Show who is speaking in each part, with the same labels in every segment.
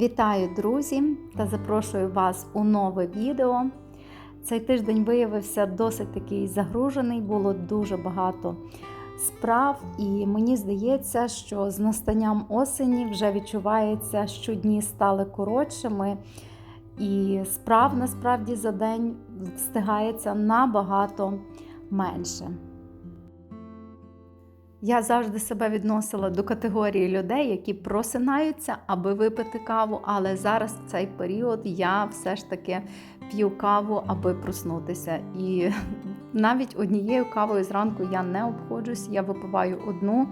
Speaker 1: Вітаю, друзі, та запрошую вас у нове відео. Цей тиждень виявився досить такий загружений, було дуже багато справ, і мені здається, що з настанням осені вже відчувається, що дні стали коротшими, і справ насправді за день встигається набагато менше. Я завжди себе відносила до категорії людей, які просинаються, аби випити каву. Але зараз в цей період я все ж таки п'ю каву, аби проснутися. І навіть однією кавою зранку я не обходжусь, я випиваю одну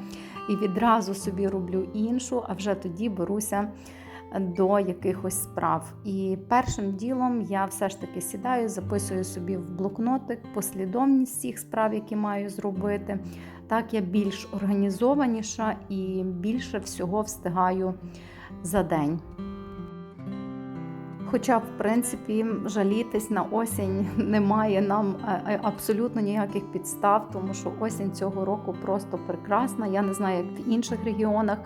Speaker 1: і відразу собі роблю іншу, а вже тоді беруся до якихось справ. І першим ділом я все ж таки сідаю, записую собі в блокнотик послідовність всіх справ, які маю зробити. Так я більш організованіша і більше всього встигаю за день. Хоча, в принципі, жалітись на осінь немає нам абсолютно ніяких підстав, тому що осінь цього року просто прекрасна. Я не знаю, як в інших регіонах,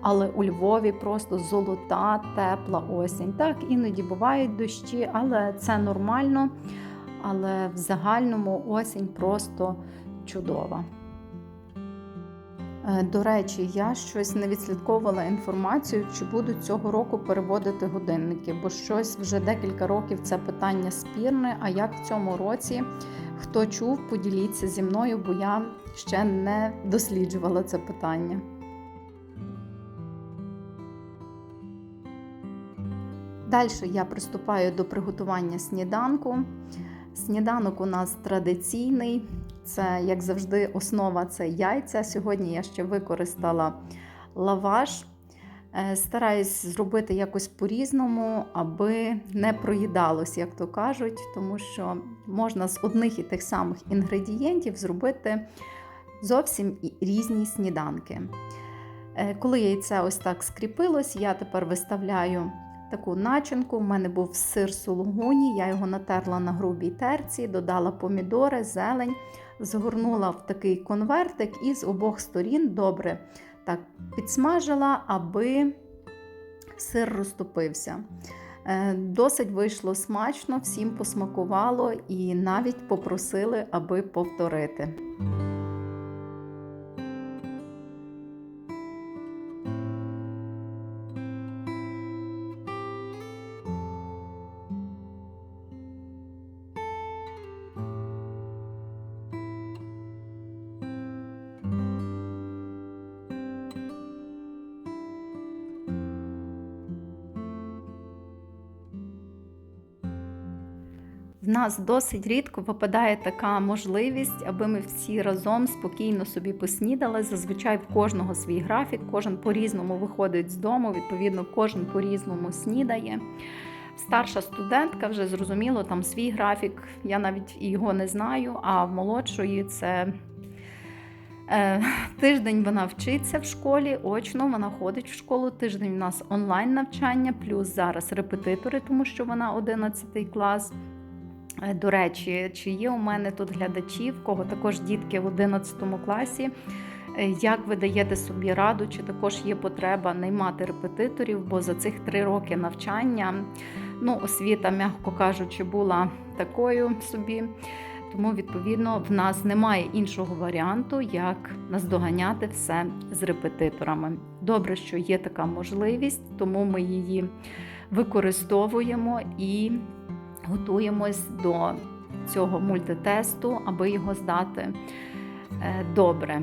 Speaker 1: але у Львові просто золота, тепла осінь. Так, іноді бувають дощі, але це нормально. Але в загальному осінь просто чудова. До речі, я щось не відслідковувала інформацію, чи будуть цього року переводити годинники, бо щось вже декілька років це питання спірне. А як в цьому році хто чув, поділіться зі мною, бо я ще не досліджувала це питання. Далі я приступаю до приготування сніданку. Сніданок у нас традиційний. Це, як завжди, основа це яйця. Сьогодні я ще використала лаваш. Стараюсь зробити якось по-різному, аби не проїдалось, як то кажуть, тому що можна з одних і тих самих інгредієнтів зробити зовсім різні сніданки. Коли яйце ось так скріпилось, я тепер виставляю таку начинку. У мене був сир сулугуні, я його натерла на грубій терці, додала помідори, зелень, згорнула в такий конвертик і з обох сторін добре так підсмажила, аби сир розтопився. Досить вийшло смачно, всім посмакувало і навіть попросили, аби повторити. Нас досить рідко випадає така можливість, аби ми всі разом спокійно собі поснідали. Зазвичай в кожного свій графік, кожен по-різному виходить з дому, відповідно, кожен по-різному снідає. Старша студентка вже зрозуміло, там свій графік, я навіть його не знаю, а в молодшої це е, тиждень вона вчиться в школі, очно вона ходить в школу, тиждень у нас онлайн навчання, плюс зараз репетитори, тому що вона 11 клас. До речі, чи є у мене тут глядачі, в кого також дітки в 11 класі? Як ви даєте собі раду, чи також є потреба наймати репетиторів? Бо за цих три роки навчання ну, освіта, м'яко кажучи, була такою собі. Тому, відповідно, в нас немає іншого варіанту, як наздоганяти все з репетиторами. Добре, що є така можливість, тому ми її використовуємо і готуємось до цього мультитесту, аби його здати добре.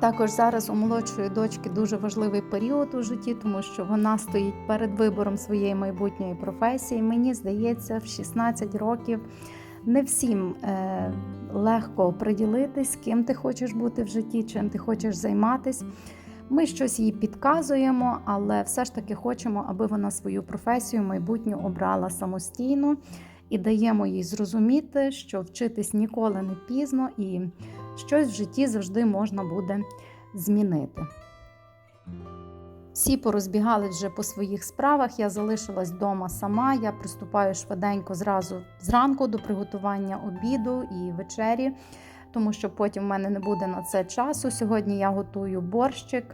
Speaker 1: Також зараз у молодшої дочки дуже важливий період у житті, тому що вона стоїть перед вибором своєї майбутньої професії. Мені здається, в 16 років не всім е, легко приділитись, ким ти хочеш бути в житті, чим ти хочеш займатися. Ми щось їй підказуємо, але все ж таки хочемо, аби вона свою професію майбутню обрала самостійно і даємо їй зрозуміти, що вчитись ніколи не пізно і щось в житті завжди можна буде змінити. Всі порозбігали вже по своїх справах. Я залишилась вдома сама. Я приступаю швиденько зразу зранку до приготування обіду і вечері тому що потім в мене не буде на це часу. Сьогодні я готую борщик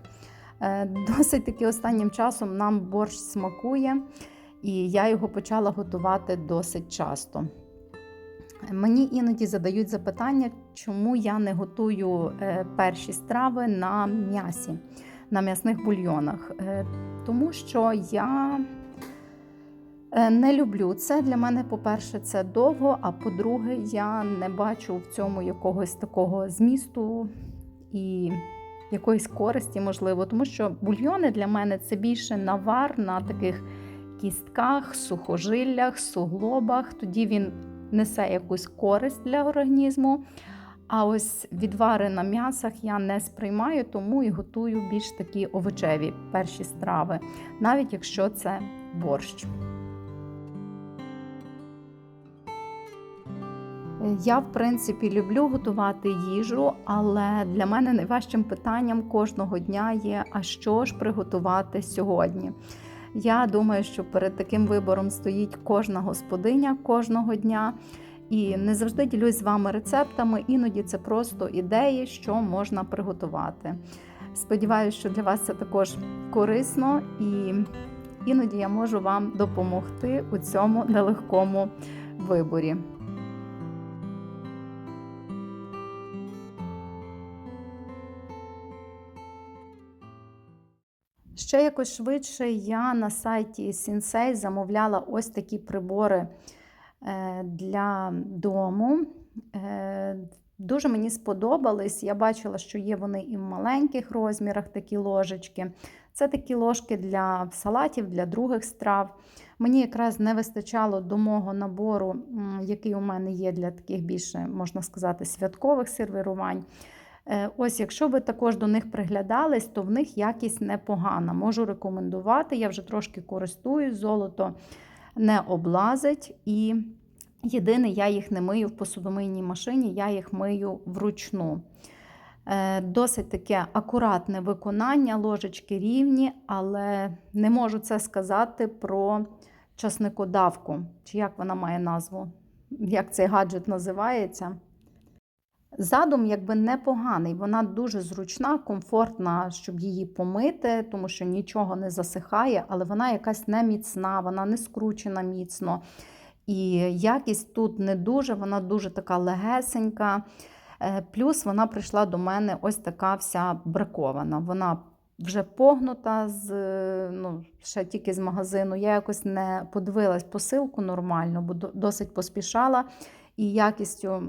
Speaker 1: Е, Досить таки останнім часом нам борщ смакує, і я його почала готувати досить часто. Мені іноді задають запитання, чому я не готую е, перші страви на м'ясі, на м'ясних бульйонах. Е, Тому що я не люблю це. Для мене, по-перше, це довго, а по-друге, я не бачу в цьому якогось такого змісту і якоїсь користі, можливо, тому що бульйони для мене це більше навар на таких кістках, сухожиллях, суглобах. Тоді він несе якусь користь для організму. А ось відвари на м'ясах я не сприймаю, тому і готую більш такі овочеві перші страви, навіть якщо це борщ. Я, в принципі, люблю готувати їжу, але для мене найважчим питанням кожного дня є: а що ж приготувати сьогодні? Я думаю, що перед таким вибором стоїть кожна господиня кожного дня. І не завжди ділюсь з вами рецептами, іноді це просто ідеї, що можна приготувати. Сподіваюся, що для вас це також корисно, і іноді я можу вам допомогти у цьому нелегкому виборі. Ще якось швидше я на сайті Sensei замовляла ось такі прибори е, для дому. Е, Дуже мені сподобались. Я бачила, що є вони і в маленьких розмірах такі ложечки. Це такі ложки для салатів, для других страв. Мені якраз не вистачало до мого набору, який у мене є для таких більше, можна сказати, святкових сервірувань. Е, ось, якщо ви також до них приглядались, то в них якість непогана. Можу рекомендувати. Я вже трошки користуюсь, золото не облазить. І єдине, я їх не мию в посудомийній машині, я їх мию вручну. Е, досить таке акуратне виконання, ложечки рівні, але не можу це сказати про часникодавку, чи як вона має назву, як цей гаджет називається. Задум якби непоганий, вона дуже зручна, комфортна, щоб її помити, тому що нічого не засихає, але вона якась не міцна, вона не скручена міцно. І якість тут не дуже, вона дуже така легесенька. Е, плюс вона прийшла до мене ось така вся бракована. Вона вже погнута з, ну, ще тільки з магазину. Я якось не подивилась посилку нормально, бо досить поспішала і якістю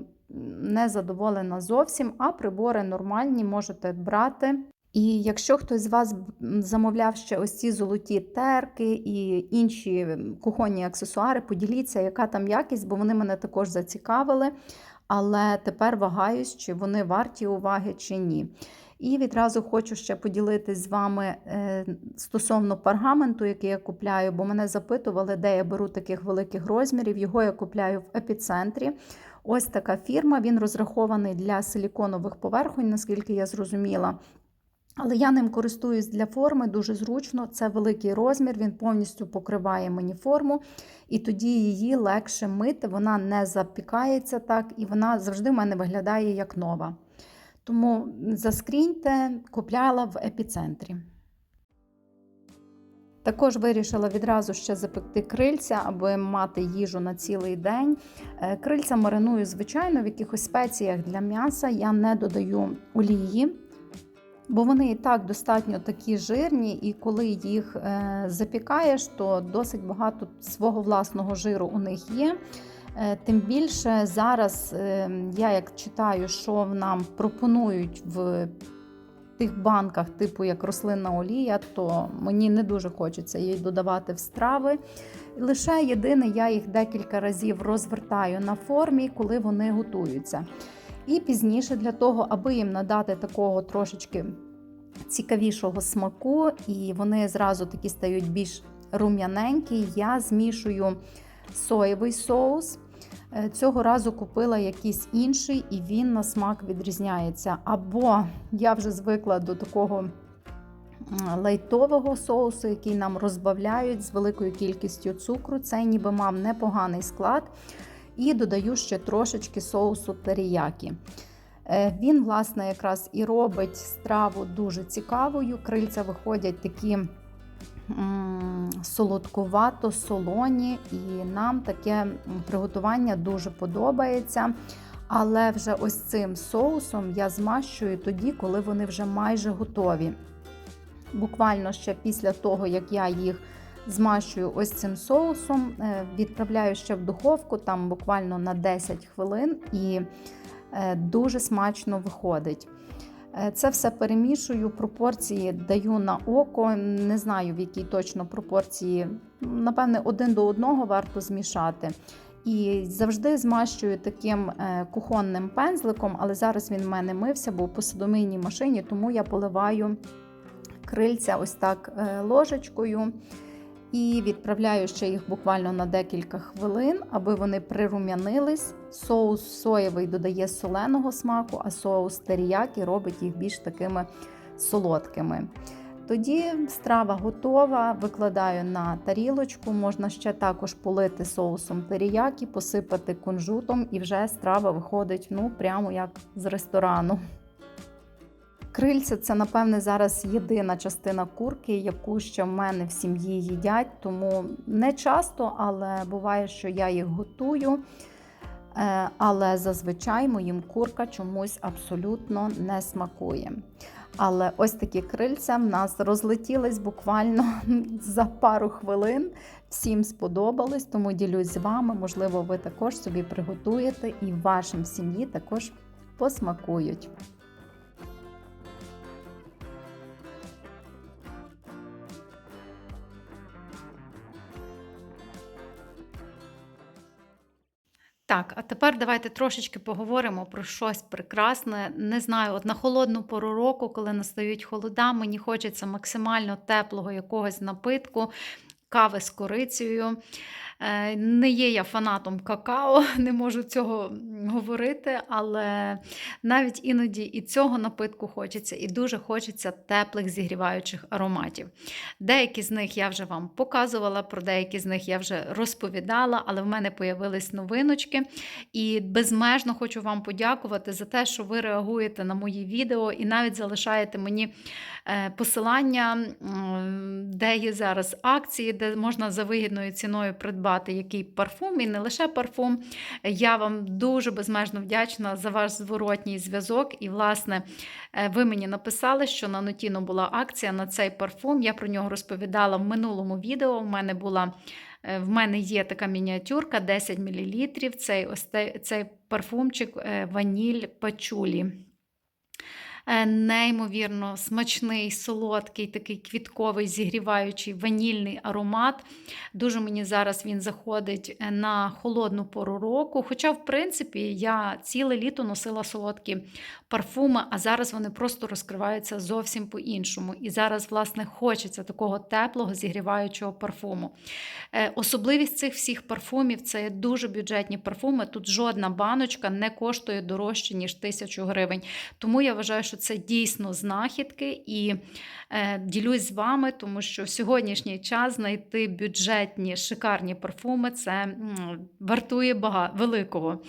Speaker 1: не задоволена зовсім, а прибори нормальні можете брати. І якщо хтось з вас замовляв ще ось ці золоті терки і інші кухонні аксесуари, поділіться, яка там якість, бо вони мене також зацікавили. Але тепер вагаюсь, чи вони варті уваги, чи ні. І відразу хочу ще поділитись з вами е, стосовно паргаменту, який я купляю, бо мене запитували, де я беру таких великих розмірів. Його я купляю в епіцентрі. Ось така фірма. Він розрахований для силіконових поверхонь, наскільки я зрозуміла. Але я ним користуюсь для форми, дуже зручно. Це великий розмір, він повністю покриває мені форму, і тоді її легше мити, вона не запікається так, і вона завжди в мене виглядає як нова. Тому заскріньте, купляла в епіцентрі. Також вирішила відразу ще запекти крильця, аби мати їжу на цілий день. Е, крильця мариную, звичайно, в якихось спеціях для м'яса я не додаю олії, бо вони і так достатньо такі жирні, і коли їх е, запікаєш, то досить багато свого власного жиру у них є. Е, тим більше зараз я як читаю, що нам пропонують в тих банках, типу як рослинна олія, то мені не дуже хочеться її додавати в страви. Лише єдине, я їх декілька разів розвертаю на формі, коли вони готуються. І пізніше для того, аби їм надати такого трошечки цікавішого смаку, і вони зразу такі стають більш рум'яненькі, я змішую соєвий соус. Е, цього разу купила якийсь інший, і він на смак відрізняється. Або я вже звикла до такого лайтового соусу, який нам розбавляють з великою кількістю цукру. Цей ніби мав непоганий склад. І додаю ще трошечки соусу теріякі. Е, Він, власне, якраз і робить страву дуже цікавою. Крильця виходять такі солодкувато, солоні, і нам таке приготування дуже подобається. Але вже ось цим соусом я змащую тоді, коли вони вже майже готові. Буквально ще після того, як я їх змащую ось цим соусом, е, відправляю ще в духовку, там буквально на 10 хвилин, і е, дуже смачно виходить. Е, Це все перемішую, пропорції даю на око. Не знаю, в якій точно пропорції. Напевне, один до одного варто змішати. І завжди змащую таким е, кухонним пензликом, але зараз він в мене мився, був по посудомийній машині, тому я поливаю крильця ось так е, ложечкою. І відправляю ще їх буквально на декілька хвилин, аби вони прирум'янились. Соус соєвий додає соленого смаку, а соус теріякі робить їх більш такими солодкими. Тоді страва готова, викладаю на тарілочку, можна ще також полити соусом теріякі, посипати кунжутом, і вже страва виходить ну, прямо як з ресторану. Крильця це, напевне, зараз єдина частина курки, яку ще в мене в сім'ї їдять, тому не часто, але буває, що я їх готую. Е, Але зазвичай моїм курка чомусь абсолютно не смакує. Але ось такі крильця в нас розлетілись буквально за пару хвилин. Всім сподобались, тому ділюсь з вами. Можливо, ви також собі приготуєте і вашим сім'ї також посмакують. Так, а тепер давайте трошечки поговоримо про щось прекрасне. Не знаю, от на холодну пору року, коли настають холода, мені хочеться максимально теплого якогось напитку, кави з корицею. Е, Не є я фанатом какао, не можу цього говорити, але навіть іноді і цього напитку хочеться, і дуже хочеться теплих зігріваючих ароматів. Деякі з них я вже вам показувала, про деякі з них я вже розповідала, але в мене появились новиночки. І безмежно хочу вам подякувати за те, що ви реагуєте на мої відео і навіть залишаєте мені е, посилання, де є зараз акції, де можна за вигідною ціною придбати який парфум, і не лише парфум. Я вам дуже безмежно вдячна за ваш зворотній зв'язок. І, власне, е, ви мені написали, що на Нотіно була акція на цей парфум. Я про нього розповідала в минулому відео. У мене була. Е, в мене є така мініатюрка 10 мл. Цей ось цей парфумчик е, ваніль пачулі. Е, неймовірно смачний, солодкий, такий квітковий, зігріваючий ванільний аромат. Дуже мені зараз він заходить е, на холодну пору року. Хоча, в принципі, я ціле літо носила солодкі парфуми, а зараз вони просто розкриваються зовсім по-іншому. І зараз, власне, хочеться такого теплого, зігріваючого парфуму. Е, особливість цих всіх парфумів це дуже бюджетні парфуми. Тут жодна баночка не коштує дорожче, ніж тисячу гривень. Тому я вважаю, що це дійсно знахідки і е, ділюсь з вами, тому що в сьогоднішній час знайти бюджетні шикарні парфуми це вартує багато, великого.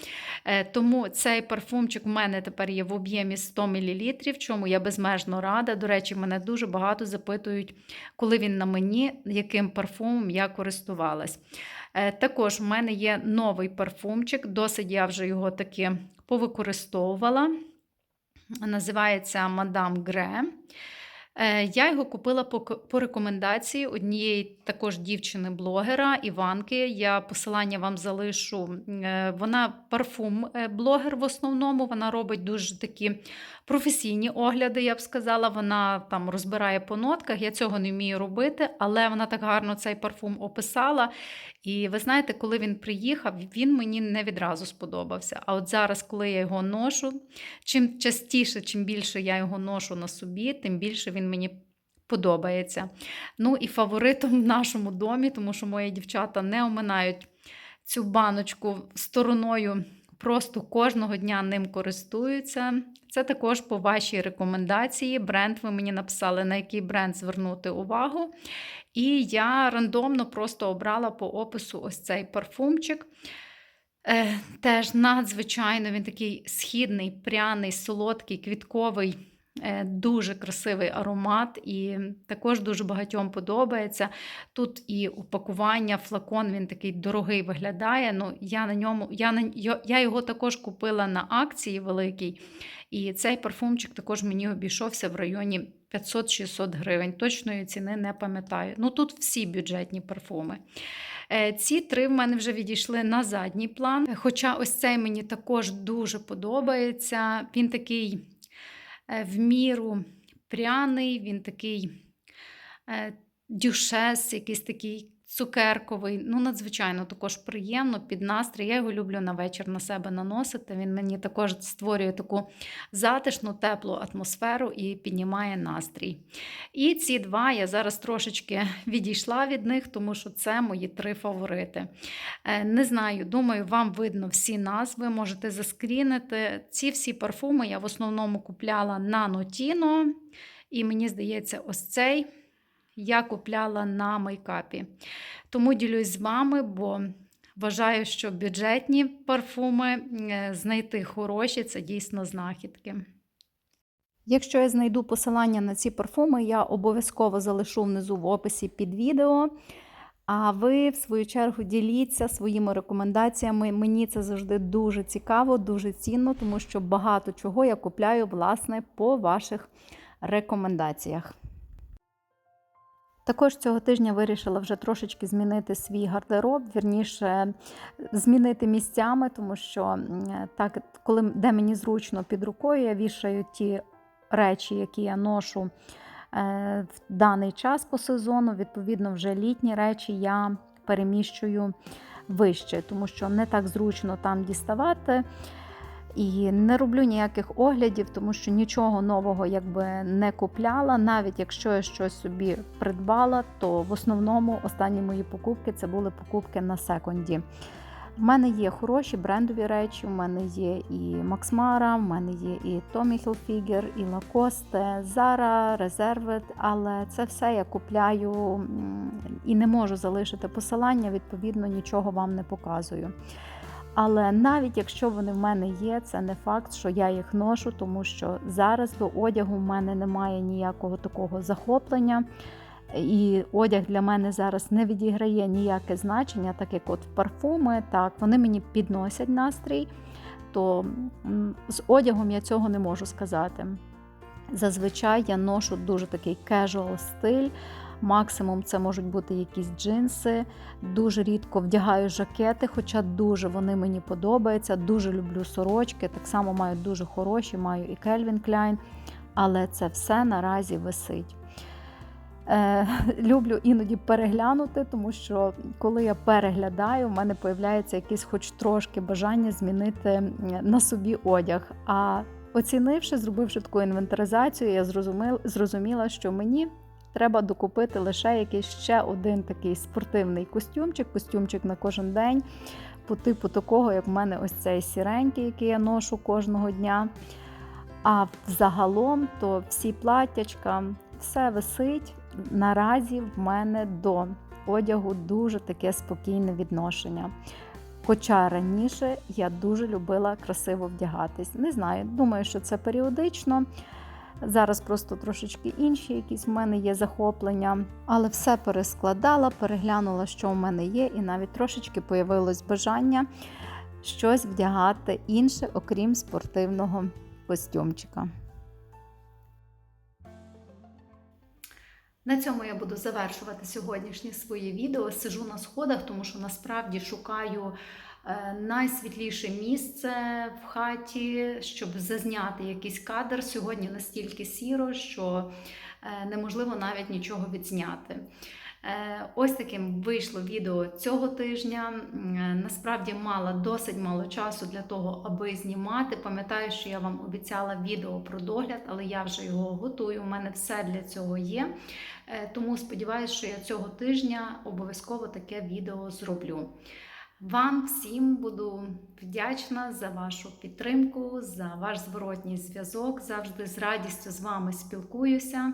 Speaker 1: Е, тому цей парфумчик у мене тепер є в об'ємі 100 мл, чому я безмежно рада. До речі, мене дуже багато запитують, коли він на мені, яким парфумом я користувалась. Е, також в мене є новий парфумчик, досить я вже його таки повикористовувала називається Мадам Гре. Е, я його купила по рекомендації однієї також дівчини-блогера Іванки. Я посилання вам залишу. Е, вона парфум-блогер в основному. Вона робить дуже такі професійні огляди, я б сказала. Вона там розбирає по нотках. Я цього не вмію робити, але вона так гарно цей парфум описала. І ви знаєте, коли він приїхав, він мені не відразу сподобався. А от зараз, коли я його ношу, чим частіше, чим більше я його ношу на собі, тим більше він мені подобається. Ну і фаворитом в нашому домі, тому що мої дівчата не оминають цю баночку стороною. Просто кожного дня ним користуються. Це також по вашій рекомендації. Бренд ви мені написали, на який бренд звернути увагу. І я рандомно просто обрала по опису ось цей парфумчик. Е, Теж надзвичайно він такий східний, пряний, солодкий, квітковий. Е, Дуже красивий аромат, і також дуже багатьом подобається. Тут і упакування, флакон він такий дорогий виглядає. Ну, я на ньому, я, на, я- його також купила на акції великій. І цей парфумчик також мені обійшовся в районі 500-600 гривень. Точної ціни не пам'ятаю. Ну тут всі бюджетні парфуми. Е, Ці три в мене вже відійшли на задній план. Хоча ось цей мені також дуже подобається. Він такий в міру пряний, він такий е, дюшес, якийсь такий цукерковий. Ну, надзвичайно також приємно під настрій. Я його люблю на вечір на себе наносити. Він мені також створює таку затишну, теплу атмосферу і піднімає настрій. І ці два я зараз трошечки відійшла від них, тому що це мої три фаворити. Е, Не знаю, думаю, вам видно всі назви, можете заскрінити. Ці всі парфуми я в основному купляла на Notino, і мені здається, ось цей я купляла на мейкапі. Тому ділюсь з вами, бо вважаю, що бюджетні парфуми е, знайти хороші це дійсно знахідки. Якщо я знайду посилання на ці парфуми, я обов'язково залишу внизу в описі під відео. А ви, в свою чергу, діліться своїми рекомендаціями. Мені це завжди дуже цікаво, дуже цінно, тому що багато чого я купляю власне по ваших рекомендаціях. Також цього тижня вирішила вже трошечки змінити свій гардероб, вірніше змінити місцями, тому що так, коли де мені зручно під рукою, я вішаю ті речі, які я ношу е, в даний час по сезону. Відповідно, вже літні речі я переміщую вище, тому що не так зручно там діставати. І не роблю ніяких оглядів, тому що нічого нового якби не купляла. Навіть якщо я щось собі придбала, то в основному останні мої покупки це були покупки на секонді. В мене є хороші брендові речі, в мене є і Максмара, в мене є і Tommy Hilfiger, і Lacoste, Zara, Reserved, але це все я купляю і не можу залишити посилання, відповідно, нічого вам не показую. Але навіть якщо вони в мене є, це не факт, що я їх ношу, тому що зараз до одягу в мене немає ніякого такого захоплення. І одяг для мене зараз не відіграє ніяке значення, так як от парфуми, так вони мені підносять настрій, то з одягом я цього не можу сказати. Зазвичай я ношу дуже такий casual стиль. Максимум це можуть бути якісь джинси. Дуже рідко вдягаю жакети, хоча дуже вони мені подобаються. Дуже люблю сорочки. Так само маю дуже хороші, маю і Calvin Klein, але це все наразі висить. Е, люблю іноді переглянути, тому що коли я переглядаю, в мене появляється якесь хоч трошки бажання змінити на собі одяг. А оцінивши, зробивши таку інвентаризацію, я зрозуміла, що мені треба докупити лише якийсь ще один такий спортивний костюмчик, костюмчик на кожен день, по типу такого, як в мене ось цей сіренький, який я ношу кожного дня. А взагалом, то всі платтячка, все висить. Наразі в мене до одягу дуже таке спокійне відношення. Хоча раніше я дуже любила красиво вдягатись. Не знаю, думаю, що це періодично. Зараз просто трошечки інші якісь в мене є захоплення, але все перескладала, переглянула, що в мене є, і навіть трошечки появилось бажання щось вдягати інше, окрім спортивного костюмчика. На цьому я буду завершувати сьогоднішнє своє відео. Сижу на сходах, тому що насправді шукаю найсвітліше місце в хаті, щоб зазняти якийсь кадр. Сьогодні настільки сіро, що е, неможливо навіть нічого відзняти. Е, Ось таким вийшло відео цього тижня. Е, Насправді мала досить мало часу для того, аби знімати. Пам'ятаю, що я вам обіцяла відео про догляд, але я вже його готую. У мене все для цього є. Е, Тому сподіваюся, що я цього тижня обов'язково таке відео зроблю. Вам всім буду вдячна за вашу підтримку, за ваш зворотній зв'язок. Завжди з радістю з вами спілкуюся.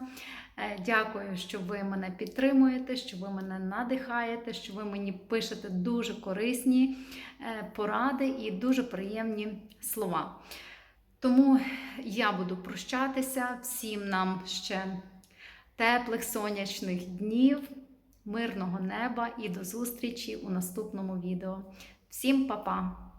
Speaker 1: Е, Дякую, що ви мене підтримуєте, що ви мене надихаєте, що ви мені пишете дуже корисні е, поради і дуже приємні слова. Тому я буду прощатися всім нам ще теплих сонячних днів, мирного неба і до зустрічі у наступному відео. Всім па-па!